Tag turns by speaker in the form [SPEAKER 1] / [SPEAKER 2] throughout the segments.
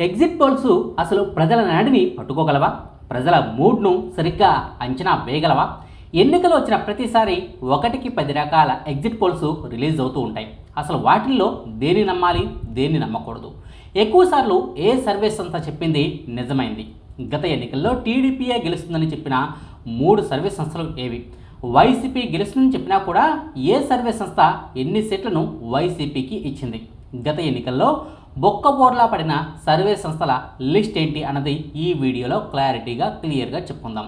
[SPEAKER 1] Exit polls అసలు ప్రజల నాడిని పట్టుకోగలవా? ప్రజల మూడ్ను సరిగ్గా అంచనా వేయగలవా? ఎన్నికలు వచ్చిన ప్రతిసారి ఒకటికి పది రకాల ఎగ్జిట్ పోల్స్ రిలీజ్ అవుతూ ఉంటాయి. అసలు వాటిల్లో దేని నమ్మాలి దేన్ని నమ్మకూడదు? ఎక్కువసార్లు ఏ సర్వే సంస్థ చెప్పింది నిజమైంది? గత ఎన్నికల్లో టీడీపీఏ గెలుస్తుందని చెప్పిన మూడు సర్వే సంస్థలు ఏవి? వైసీపీ గెలుస్తుందని చెప్పినా కూడా ఏ సర్వే సంస్థ ఎన్ని సీట్లను వైసీపీకి ఇచ్చింది? గత ఎన్నికల్లో బొక్కబోర్లా పడిన సర్వే సంస్థల లిస్ట్ ఏంటి అన్నది ఈ వీడియోలో క్లారిటీగా క్లియర్గా చెప్పుకుందాం.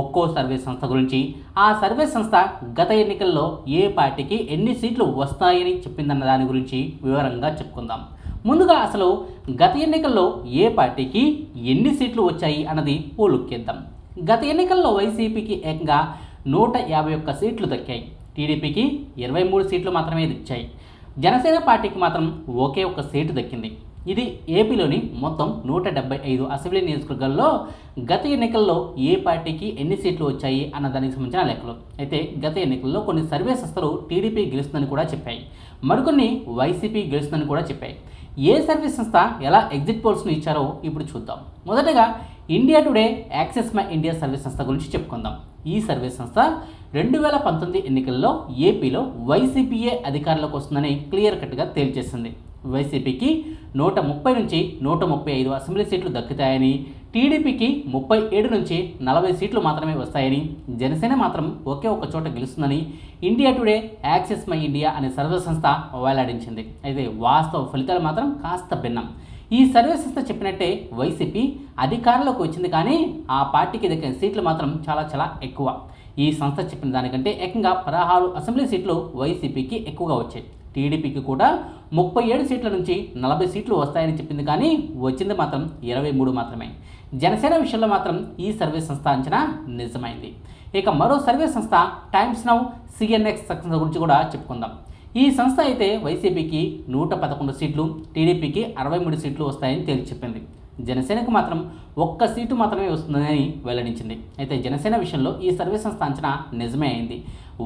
[SPEAKER 1] ఒక్కో సర్వే సంస్థ గురించి ఆ సర్వే సంస్థ గత ఎన్నికల్లో ఏ పార్టీకి ఎన్ని సీట్లు వస్తాయని చెప్పిందన్న దాని గురించి వివరంగా చెప్పుకుందాం. ముందుగా అసలు గత ఎన్నికల్లో ఏ పార్టీకి ఎన్ని సీట్లు వచ్చాయి అన్నది ఓ లుక్కేద్దాం గత ఎన్నికల్లో వైసీపీకి ఏకంగా నూట యాభై ఒక్క సీట్లు దక్కాయి. టీడీపీకి ఇరవై మూడు సీట్లు మాత్రమే ఇచ్చాయి జనసేన పార్టీకి మాత్రం ఒకే ఒక సీటు దక్కింది. ఇది ఏపీలోని మొత్తం నూట డెబ్బై ఐదు అసెంబ్లీ నియోజకవర్గాల్లో గత ఎన్నికల్లో ఏ పార్టీకి ఎన్ని సీట్లు వచ్చాయి అన్న దానికి సంబంధించిన లెక్కలు. అయితే గత ఎన్నికల్లో కొన్ని సర్వే సంస్థలు టీడీపీ గెలుస్తుందని కూడా చెప్పాయి. మరికొన్ని వైసీపీ గెలుస్తుందని కూడా చెప్పాయి. ఏ సర్వే సంస్థ ఎలా ఎగ్జిట్ పోల్స్ను ఇచ్చారో ఇప్పుడు చూద్దాం. మొదటగా India Today Axis My India survey సంస్థ గురించి చెప్పుకుందాం. ఈ సర్వే సంస్థ రెండు వేల పంతొమ్మిది ఎన్నికల్లో ఏపీలో వైసీపీఏ అధికారంలోకి వస్తుందని క్లియర్ కట్గా తేల్చేసింది. వైసీపీకి నూట ముప్పై నుంచి నూట ముప్పై ఐదు అసెంబ్లీ సీట్లు దక్కుతాయని టీడీపీకి ముప్పై ఏడు నుంచి నలభై సీట్లు మాత్రమే వస్తాయని జనసేన మాత్రం ఒకే ఒక్క చోట గెలుస్తుందని India Today Axis My India అనే సర్వే సంస్థ వెల్లడించింది. అయితే వాస్తవ ఫలితాలు మాత్రం కాస్త భిన్నం. ఈ సర్వే సంస్థ చెప్పినట్టే వైసీపీ అధికారంలోకి వచ్చింది కానీ ఆ పార్టీకి దక్కిన సీట్లు మాత్రం చాలా చాలా ఎక్కువ. ఈ సంస్థ చెప్పిన దానికంటే ఏకంగా పదహారు అసెంబ్లీ సీట్లు వైసీపీకి ఎక్కువగా వచ్చాయి. టీడీపీకి కూడా ముప్పై ఏడు సీట్ల నుంచి నలభై సీట్లు వస్తాయని చెప్పింది కానీ వచ్చింది మాత్రం ఇరవై మూడు మాత్రమే. జనసేన విషయంలో మాత్రం ఈ సర్వే సంస్థ అంచనా నిజమైంది. ఇక మరో సర్వే సంస్థ టైమ్స్ నౌ సిఎన్ఎక్స్ సక్సెస్ గురించి కూడా చెప్పుకుందాం. ఈ సంస్థ అయితే వైసీపీకి నూట పదకొండు సీట్లు టీడీపీకి అరవై మూడు సీట్లు వస్తాయని తేల్చి చెప్పింది జనసేనకు మాత్రం ఒక్క సీటు మాత్రమే వస్తుందని వెల్లడించింది. అయితే జనసేన విషయంలో ఈ సర్వే సంస్థ అంచనా నిజమే అయింది.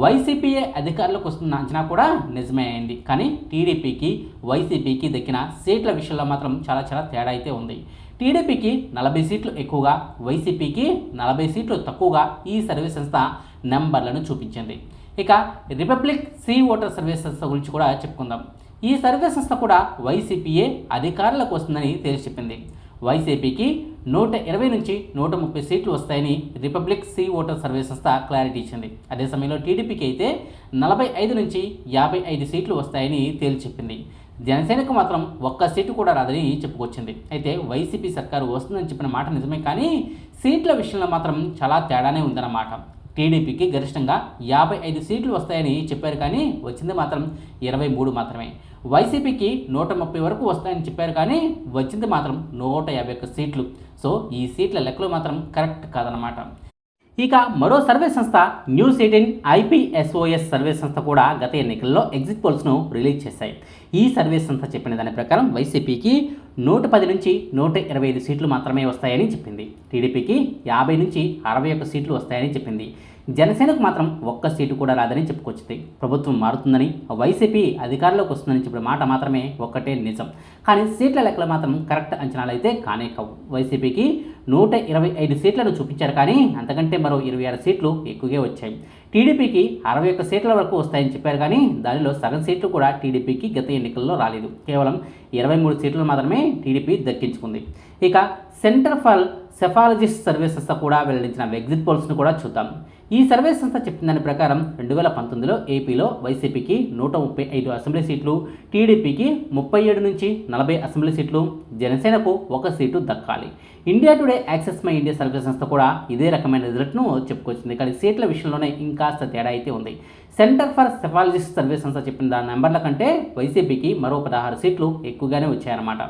[SPEAKER 1] వైసీపీఏ అధికారులకు వస్తున్న అంచనా కూడా నిజమే అయింది. కానీ టీడీపీకి వైసీపీకి దక్కిన సీట్ల విషయంలో మాత్రం చాలా చాలా తేడా అయితే ఉంది. టీడీపీకి నలభై సీట్లు ఎక్కువగా వైసీపీకి నలభై సీట్లు తక్కువగా ఈ సర్వే సంస్థ నెంబర్లను చూపించింది. ఇక రిపబ్లిక్ సీ ఓటర్ సర్వే సంస్థ గురించి కూడా చెప్పుకుందాం. ఈ సర్వే సంస్థ కూడా వైసీపీఏ అధికారులకు వస్తుందని తేల్చి చెప్పింది వైసీపీకి నూట ఇరవై నుంచి నూట ముప్పై సీట్లు వస్తాయని రిపబ్లిక్ సి ఓటర్ సర్వే సంస్థ క్లారిటీ ఇచ్చింది. అదే సమయంలో టీడీపీకి అయితే నలభై ఐదు నుంచి యాభై ఐదు సీట్లు వస్తాయని తేల్చి చెప్పింది జనసేనకు మాత్రం ఒక్క సీటు కూడా రాదని చెప్పుకొచ్చింది. అయితే వైసీపీ సర్కారు వస్తుందని చెప్పిన మాట నిజమే కానీ సీట్ల విషయంలో మాత్రం చాలా తేడానే ఉందన్నమాట. టీడీపీకి గరిష్టంగా యాభై ఐదు సీట్లు వస్తాయని చెప్పారు కానీ వచ్చింది మాత్రం ఇరవై మూడు మాత్రమే. వైసీపీకి నూట ముప్పై వరకు వస్తాయని చెప్పారు కానీ వచ్చింది మాత్రం నూట యాభై ఒక్క సీట్లు. సో ఈ సీట్ల లెక్కలు మాత్రం కరెక్ట్ కాదనమాట ఇక మరో సర్వే సంస్థ న్యూస్ ఎయిటీన్ ఐపీఎస్ఓఎస్ సర్వే సంస్థ కూడా గత ఎన్నికల్లో ఎగ్జిట్ పోల్స్ను రిలీజ్ చేశాయి. ఈ సర్వే సంస్థ చెప్పిన దాని ప్రకారం వైసీపీకి నూట పది నుంచి నూట ఇరవై ఐదు సీట్లు మాత్రమే వస్తాయని చెప్పింది. టీడీపీకి యాభై నుంచి అరవై ఒక్క సీట్లు వస్తాయని చెప్పింది. జనసేనకు మాత్రం ఒక్క సీటు కూడా రాదని చెప్పుకొచ్చింది. ప్రభుత్వం మారుతుందని వైసీపీ అధికారంలోకి వస్తుందని చెప్పిన మాట మాత్రమే ఒక్కటే నిజం. కానీ సీట్ల లెక్కలు మాత్రం కరెక్ట్ అంచనాలు అయితే కానే కావు. వైసీపీకి నూట ఇరవై ఐదు సీట్లను చూపించారు కానీ అంతకంటే మరో ఇరవై ఆరు సీట్లు ఎక్కువగా వచ్చాయి. టీడీపీకి అరవై ఒక్క సీట్ల వరకు వస్తాయని చెప్పారు కానీ దానిలో సగం సీట్లు కూడా టీడీపీకి గత ఎన్నికల్లో రాలేదు. కేవలం ఇరవై మూడు సీట్లు మాత్రమే టీడీపీ దక్కించుకుంది. ఇక సెంటర్ ఫర్ సెఫాలజిస్ట్ సర్వీసెస్ కూడా వెల్లడించిన ఎగ్జిట్ పోల్స్ను కూడా చూద్దాం. ఈ సర్వే సంస్థ చెప్పిన దాని ప్రకారం రెండు వేల పంతొమ్మిదిలో ఏపీలో వైసీపీకి నూట ముప్పై ఐదు అసెంబ్లీ సీట్లు టీడీపీకి ముప్పై ఏడు నుంచి నలభై అసెంబ్లీ సీట్లు జనసేనకు ఒక seat దక్కాలి. India Today Axis My India survey సంస్థ కూడా ఇదే రకమైన రిజల్ట్ను చెప్పుకొచ్చింది. కానీ సీట్ల విషయంలోనే ఇంకాస్త తేడా అయితే ఉంది. సెంటర్ ఫర్ సెఫాలజిస్ట్ సర్వే సంస్థ చెప్పిన దాని నెంబర్ల కంటే వైసీపీకి మరో పదహారు సీట్లు ఎక్కువగానే వచ్చాయన్నమాట.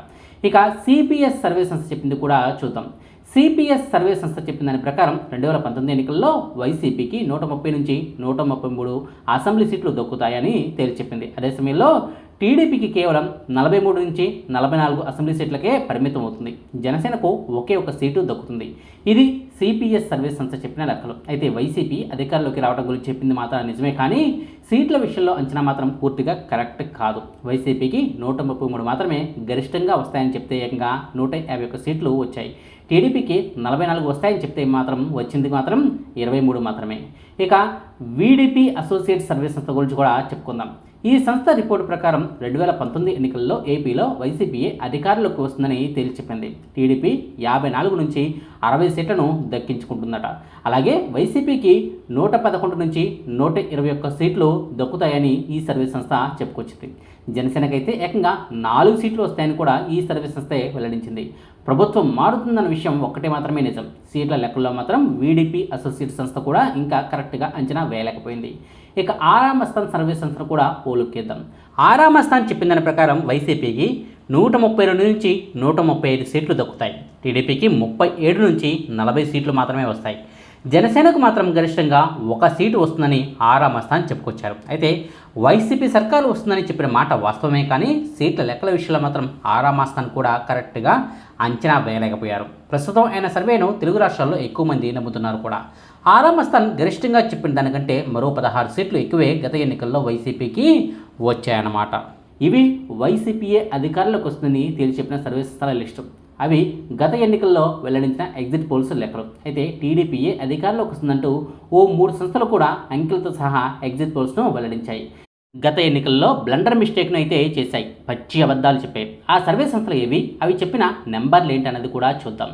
[SPEAKER 1] ఇక సిపిఎస్ సర్వే సంస్థ చెప్పింది కూడా చూద్దాం. సిపిఎస్ సర్వే సంస్థ చెప్పిన దాని ప్రకారం రెండు వేల పంతొమ్మిది ఎన్నికల్లో వైసీపీకి నూట ముప్పై నుంచి నూట ముప్పై మూడు అసెంబ్లీ సీట్లు దొక్కుతాయని తేల్చి చెప్పింది అదే సమయంలో టీడీపీకి కేవలం నలభై మూడు నుంచి నలభై నాలుగు అసెంబ్లీ సీట్లకే పరిమితం అవుతుంది. జనసేనకు ఒకే ఒక సీటు దక్కుతుంది. ఇది సిపిఎస్ సర్వీస్ సంస్థ చెప్పిన లెక్కలు. అయితే వైసీపీ అధికారంలోకి రావడం గురించి చెప్పింది మాత్రం నిజమే కానీ సీట్ల విషయంలో అంచనా మాత్రం పూర్తిగా కరెక్ట్ కాదు. వైసీపీకి నూట ముప్పై మూడు మాత్రమే గరిష్టంగా వస్తాయని చెప్తే ఏకంగా నూట యాభై ఒక్క సీట్లు వచ్చాయి. టీడీపీకి నలభై నాలుగు వస్తాయని చెప్తే మాత్రం వచ్చింది మాత్రం ఇరవై మూడు మాత్రమే. ఇక వీడిపి అసోసియేట్ సర్వీస్ సంస్థ గురించి కూడా చెప్పుకుందాం. ఈ సంస్థ రిపోర్టు ప్రకారం రెండు వేల పంతొమ్మిది ఎన్నికల్లో ఏపీలో వైసీపీ అధికారంలోకి వస్తుందని తేల్చి చెప్పింది టీడీపీ యాభై నాలుగు నుంచి అరవై సీట్లను దక్కించుకుంటుందట. అలాగే వైసీపీకి నూట పదకొండు నుంచి నూట ఇరవై ఒక్క సీట్లు దక్కుతాయని ఈ సర్వీస్ సంస్థ చెప్పుకొచ్చింది. జనసేనకైతే ఏకంగా నాలుగు సీట్లు వస్తాయని కూడా ఈ సర్వీస్ సంస్థే వెల్లడించింది. ప్రభుత్వం మారుతుందన్న విషయం ఒక్కటే మాత్రమే నిజం. సీట్ల లెక్కల్లో మాత్రం వీడిపి అసోసియేట్ సంస్థ కూడా ఇంకా కరెక్ట్గా అంచనా వేయలేకపోయింది. ఇక ఆరామ స్థాన్ సర్వీస్ సంస్థను కూడా పోలుక్కేద్దాం. ఆరామ స్థాన్ చెప్పిన దాని ప్రకారం వైసీపీకి నూట ముప్పై రెండు నుంచి నూట ముప్పై ఐదు సీట్లు దక్కుతాయి టీడీపీకి ముప్పై ఏడు నుంచి నలభై సీట్లు మాత్రమే వస్తాయి. జనసేనకు మాత్రం గరిష్టంగా ఒక సీటు వస్తుందని ఆరా మస్తాన్ చెప్పుకొచ్చారు. అయితే వైసీపీ సర్కారు వస్తుందని చెప్పిన మాట వాస్తవమే కానీ సీట్ల లెక్కల విషయంలో మాత్రం ఆరా మస్తాన్ కూడా కరెక్ట్గా అంచనా వేయలేకపోయారు. ప్రస్తుతం ఆయన సర్వేను తెలుగు రాష్ట్రాల్లో ఎక్కువ మంది నమ్ముతున్నారు కూడా. ఆరా మస్తాన్ గరిష్టంగా చెప్పిన దానికంటే మరో పదహారు సీట్లు ఎక్కువే గత ఎన్నికల్లో వైసీపీకి వచ్చాయన్నమాట. ఇవి వైసీపీఏ అధికారులకు వస్తుందని తేల్చి చెప్పిన సర్వే స్థల లిస్టు. అవి గత ఎన్నికల్లో వెల్లడించిన ఎగ్జిట్ పోల్స్ లెక్కలు. అయితే టీడీపీఏ అధికారంలోకి వస్తుందంటూ ఓ మూడు సంస్థలు కూడా అంకెలతో సహా ఎగ్జిట్ పోల్స్ను వెల్లడించాయి. గత ఎన్నికల్లో బ్లండర్ మిస్టేక్ను అయితే చేశాయి. పచ్చి అబద్ధాలు చెప్పాయి ఆ సర్వే సంస్థలు ఏవి? అవి చెప్పిన నెంబర్లు ఏంటన్నది కూడా చూద్దాం.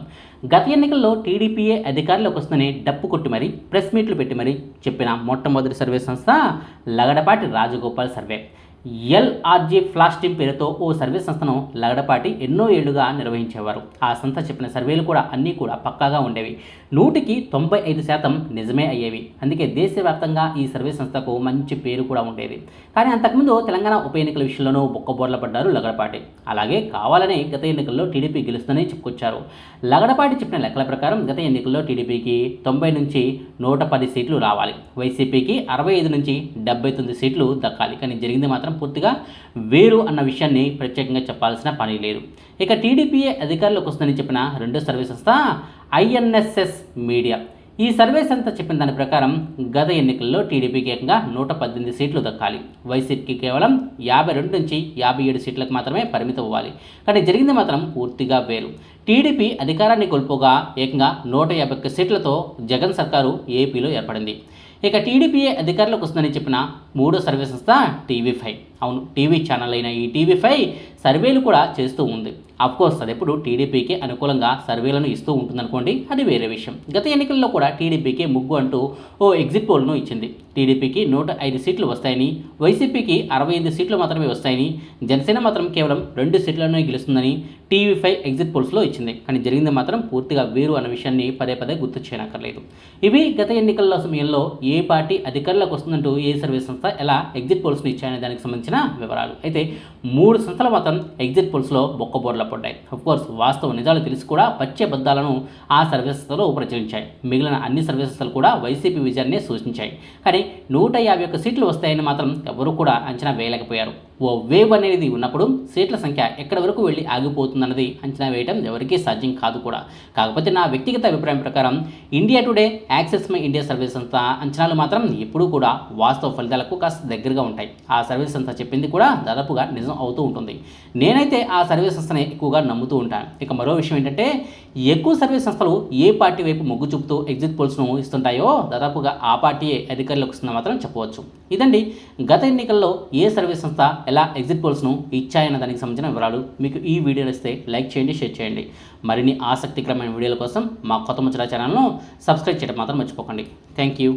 [SPEAKER 1] గత ఎన్నికల్లో టీడీపీఏ అధికారులకు వస్తుందని డప్పు కొట్టి మరీ ప్రెస్ మీట్లు పెట్టి మరీ చెప్పిన మొట్టమొదటి సర్వే సంస్థ Lagadapati Rajagopal survey LRG flash team పేరుతో ఓ సర్వే సంస్థను లగడపాటి ఎన్నో ఏళ్ళుగా నిర్వహించేవారు. ఆ సంస్థ చెప్పిన సర్వేలు కూడా అన్నీ కూడా పక్కాగా ఉండేవి. నూటికి తొంభై ఐదు శాతం నిజమే అయ్యేవి. అందుకే దేశవ్యాప్తంగా ఈ సర్వే సంస్థకు మంచి పేరు కూడా ఉండేది. కానీ అంతకుముందు తెలంగాణ ఉప ఎన్నికల విషయంలోనూ బొక్కబోర్ల పడ్డారు లగడపాటి. అలాగే కావాలని గత ఎన్నికల్లో టీడీపీ గెలుస్తుందని చెప్పుకొచ్చారు. లగడపాటి చెప్పిన లెక్కల ప్రకారం గత ఎన్నికల్లో టీడీపీకి తొంభై నుంచి నూట పది సీట్లు రావాలి. వైసీపీకి అరవై ఐదు నుంచి డెబ్బై తొమ్మిది సీట్లు దక్కాలి. కానీ జరిగింది మాత్రం పూర్తిగా వేరు అన్న విషయాన్ని ప్రత్యేకంగా చెప్పాల్సిన పని లేదు. ఇక టీడీపీఏ అధికారులకు వస్తుందని చెప్పిన రెండో సర్వే సంస్థ ఐఎన్ఎస్ఎస్ మీడియా. ఈ సర్వే అంతా చెప్పిన దాని ప్రకారం గత ఎన్నికల్లో టీడీపీకి ఏకంగా నూట పద్దెనిమిది సీట్లు దక్కాలి. వైసీపీకి కేవలం యాభై రెండు నుంచి యాభై ఏడు సీట్లకు మాత్రమే పరిమితం అవ్వాలి. కానీ జరిగింది మాత్రం పూర్తిగా వేరు. టీడీపీ అధికారాన్ని కోల్పోగా ఏకంగా నూట యాభై ఒక్క సీట్లతో జగన్ సర్కారు ఏపీలో ఏర్పడింది. ఇక టీడీపీఏ అధికారులకు వస్తుందని చెప్పిన మూడో సర్వే సంస్థ టీవీ ఫైవ్. అవును టీవీ ఛానల్ అయిన ఈ టీవీ ఫైవ్ సర్వేలు కూడా చేస్తూ ఉంది. అఫ్కోర్స్ అది ఎప్పుడు టీడీపీకి అనుకూలంగా సర్వేలను ఇస్తూ ఉంటుందనుకోండి అది వేరే విషయం. గత ఎన్నికల్లో కూడా టీడీపీకి ముగ్గు అంటూ ఓ ఎగ్జిట్ పోల్ను ఇచ్చింది. టీడీపీకి నూట ఐదు సీట్లు వస్తాయని వైసీపీకి అరవై ఐదు సీట్లు మాత్రమే వస్తాయని జనసేన మాత్రం కేవలం రెండు సీట్లను గెలుస్తుందని టీవీ ఫైవ్ ఎగ్జిట్ పోల్స్లో ఇచ్చింది. కానీ జరిగింది మాత్రం పూర్తిగా వేరు అన్న విషయాన్ని పదే పదే గుర్తు చేయనక్కర్లేదు. ఇవి గత ఎన్నికల సమయంలో ఏ పార్టీ అధికారులకు వస్తుందంటూ ఏ సర్వే సంస్థ ఎలా ఎగ్జిట్ పోల్స్ను ఇచ్చాయనే దానికి సంబంధించిన వివరాలు. అయితే మూడు సంస్థలు మాత్రం ఎగ్జిట్ పోల్స్లో బొక్కబోర్ల పడ్డాయి కోర్స్ వాస్తవ నిజాలు తెలిసి కూడా పచ్చే బద్దాలను ఆ సర్వీసెస్లో సంస్థలు ప్రచురించాయి మిగిలిన అన్ని సర్వే సంస్థలు కూడా వైసీపీ విజయాన్ని సూచించాయి. కానీ నూట యాభై ఒక్క సీట్లు వస్తాయని మాత్రం ఎవరూ కూడా అంచనా వేయలేకపోయారు. ఓ వేవ్ అనేది ఉన్నప్పుడు సీట్ల సంఖ్య ఎక్కడి వరకు వెళ్ళి ఆగిపోతుందన్నది అంచనా వేయడం ఎవరికీ సాధ్యం కాదు కూడా. కాకపోతే నా వ్యక్తిగత అభిప్రాయం ప్రకారం India Today Axis My India service సంస్థ అంచనాలు మాత్రం ఎప్పుడూ కూడా వాస్తవ ఫలితాలకు కాస్త దగ్గరగా ఉంటాయి. ఆ సర్వీస్ సంస్థ చెప్పింది కూడా దాదాపుగా నిజం అవుతూ ఉంటుంది. నేనైతే ఆ సర్వీస్ సంస్థనే ఎక్కువగా నమ్ముతూ ఉంటాను. ఇక మరో విషయం ఏంటంటే ఎక్కువ సర్వీస్ సంస్థలు ఏ పార్టీ వైపు మొగ్గు చూపుతూ ఎగ్జిట్ పోల్స్ను ఇస్తుంటాయో దాదాపుగా ఆ పార్టీయే అధికారులకు వస్తుందని మాత్రం చెప్పవచ్చు. ఇదండి గత ఎన్నికల్లో ఏ సర్వీస్ సంస్థ ఎలా ఎగ్జిట్ పోల్స్ను ఇచ్చాయన్న దానికి సంబంధించిన వివరాలు మీకు ఈ వీడియో ఇస్తే లైక్ చేయండి షేర్ చేయండి. మరిన్ని ఆసక్తికరమైన వీడియోల కోసం మా కొత్త ముచ్చరా ఛానల్ను సబ్స్క్రైబ్ చేయడం మాత్రం మర్చిపోకండి. Thank you